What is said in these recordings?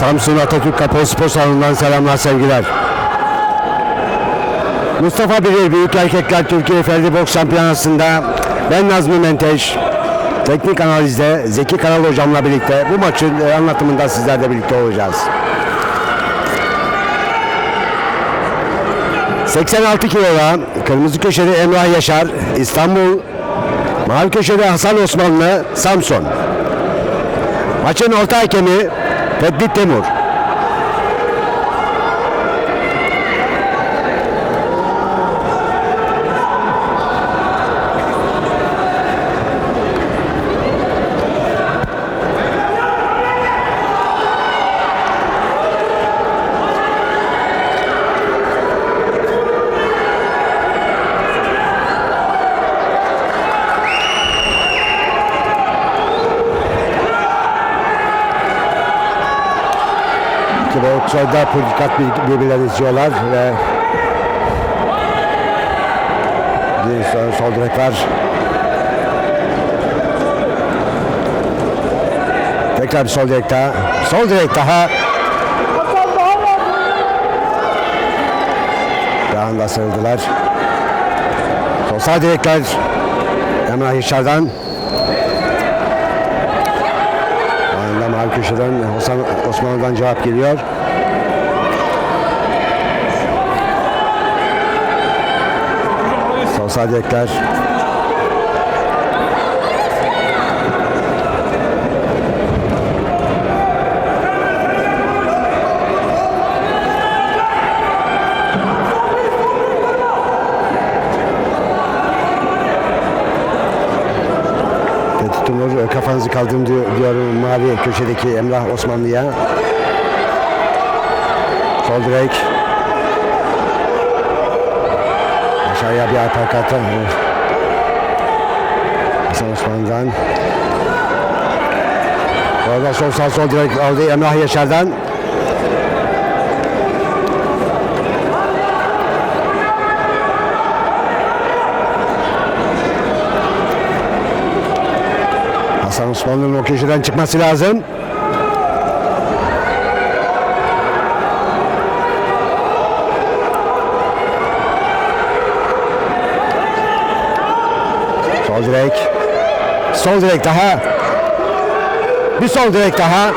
Samsun Atatürk Kapalı Spor Salonu'ndan selamlar sevgiler. Mustafa Bilir Büyük Erkekler Türkiye Ferdi Boks Şampiyonası'nda ben Nazmi Menteş teknik analizde Zeki Kanal hocamla birlikte bu maçın e, anlatımında sizlerle birlikte olacağız. 86 kiloda kırmızı köşeli Emrah Yaşar İstanbul Mavi köşede Hasan Osmanlı Samsun Maçın orta hakemi فدي التمر Boksörde pür dikkat bir- birbirlerini izliyorlar ve sol, direk. Tekrar bir sol direk daha. Sol direk daha. Bir anda sarıldılar. Sol sağ direkler Emrah Yaşar'dan. Anında mavi köşeden Hasan Osmanlı'dan cevap geliyor. Direkler. Fethi Timur e, kafanızı kaldırın diyor, diyorum mavi köşedeki Emrah Osmanlı'ya. Sol direk. Bir aparkat. Hasan Osmanlı'dan. Orada sol sağ sol direk aldı Emrah Yaşar'dan. Hasan Osmanlı'nın o köşeden çıkması lazım. Direk. Sol direk daha. Bir sol direk daha.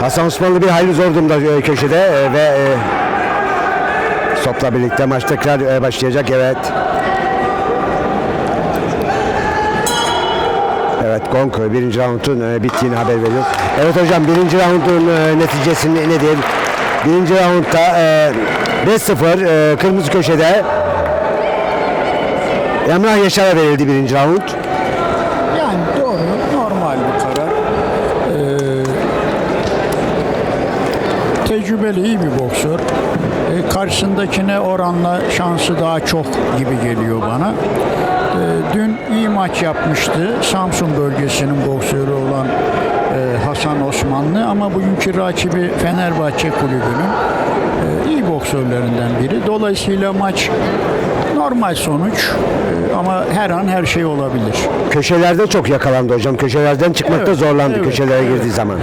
Hasan Osmanlı bir hayli zor durumda e, köşede e, ve e, Sopla birlikte maç tekrar e, başlayacak. Evet. Evet Gong birinci raundun e, bittiğini haber veriyor. Evet hocam birinci raundun e, neticesi ne- nedir? Birinci raundda e, 5-0 e, kırmızı köşede Emrah Yaşar'a verildi birinci raund. Yani doğru, normal bir karar. Ee, tecrübeli iyi bir boksör. Ee, karşısındakine oranla şansı daha çok gibi geliyor bana. Ee, dün iyi maç yapmıştı. Samsun bölgesinin boksörü olan e, Hasan Osmanlı ama bugünkü rakibi Fenerbahçe kulübünün e, iyi boksörlerinden biri. Dolayısıyla maç normal sonuç e, ama her an her şey olabilir. Köşelerde çok yakalandı hocam. Köşelerden çıkmakta Evet, zorlandı evet, köşelere evet. girdiği zaman.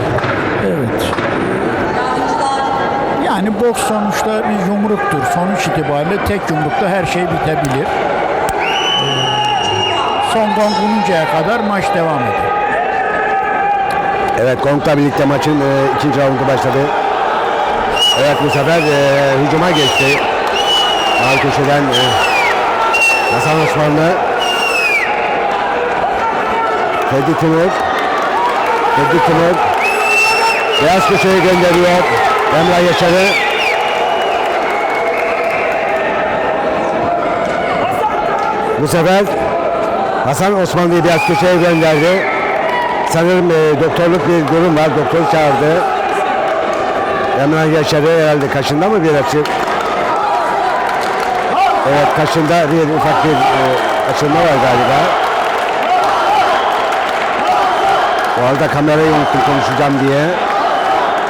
Evet. Yani boks sonuçta bir yumruktur. Sonuç itibariyle tek yumrukta her şey bitebilir. Ee, Son gong buluncaya kadar maç devam eder. Evet Gong'la birlikte maçın e, ikinci raundu başladı. Evet bu sefer e, hücuma geçti. Ağ köşeden e, Hasan Osmanlı. Fethi Timur. Fethi Timur. Beyaz köşeye gönderiyor. Emrah Yaşar'ı. Bu sefer Hasan Osmanlı'yı beyaz köşeye gönderdi. Sanırım e, doktorluk bir durum var. Doktor çağırdı. Emrah Yaşar'ı herhalde kaşında mı bir açı? Evet kaşında bir ufak bir e, açılma var galiba. Bu arada kamerayı unuttum konuşacağım diye.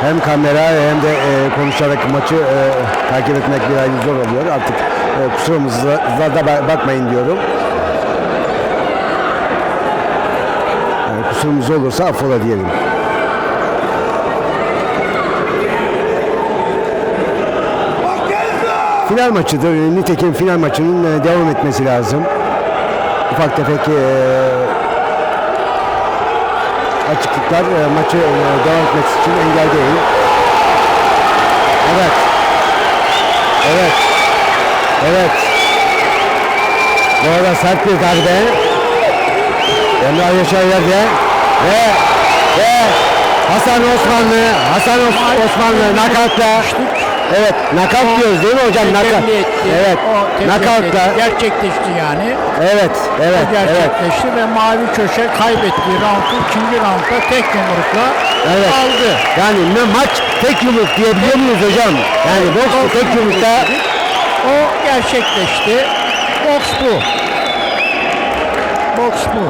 Hem kamera hem de e, konuşarak maçı e, takip etmek bir hayli zor oluyor. Artık e, kusurumuza da ba- bakmayın diyorum. kusurumuz olursa affola diyelim. Final maçıdır. E, nitekim final maçının e, devam etmesi lazım. Ufak tefek e, açıklıklar maçı devam etmesi için engel değil. Evet. Evet. Evet. Bu arada sert bir darbe. Emrah Yaşar yerde. Ve ve Hasan Osmanlı Hasan Os- Osmanlı nakavtla Evet nakavt diyoruz değil mi hocam? Etti. Evet. Etti. Gerçekleşti yani. Evet. Evet. O Evet. gerçekleşti ve mavi köşe kaybettiği roundu ikinci roundda tek yumrukla Evet. aldı. Yani ne maç tek yumruk diyebiliyor muyuz hocam? Yani boks tek yumrukta O gerçekleşti. Boks bu. Boks bu.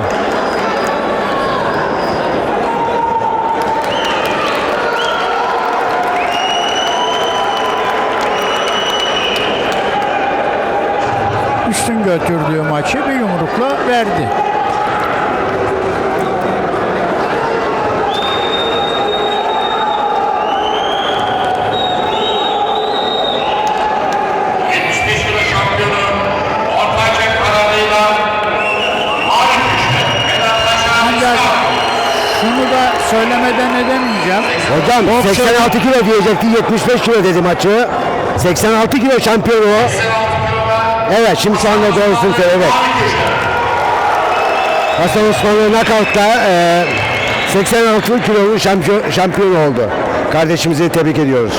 Üstün götürdüğü maçı bir yumrukla verdi. şunu da söylemeden edemeyeceğim. hocam 86 kilo diyecekti 75 kilo dedi maçı. 86 kilo şampiyonu o. Evet şimdi şu anda doğrusunu evet. Hasan Osmanlı nakavtla e, 86 kilonun şampiyon, şampiyon oldu. Kardeşimizi tebrik ediyoruz.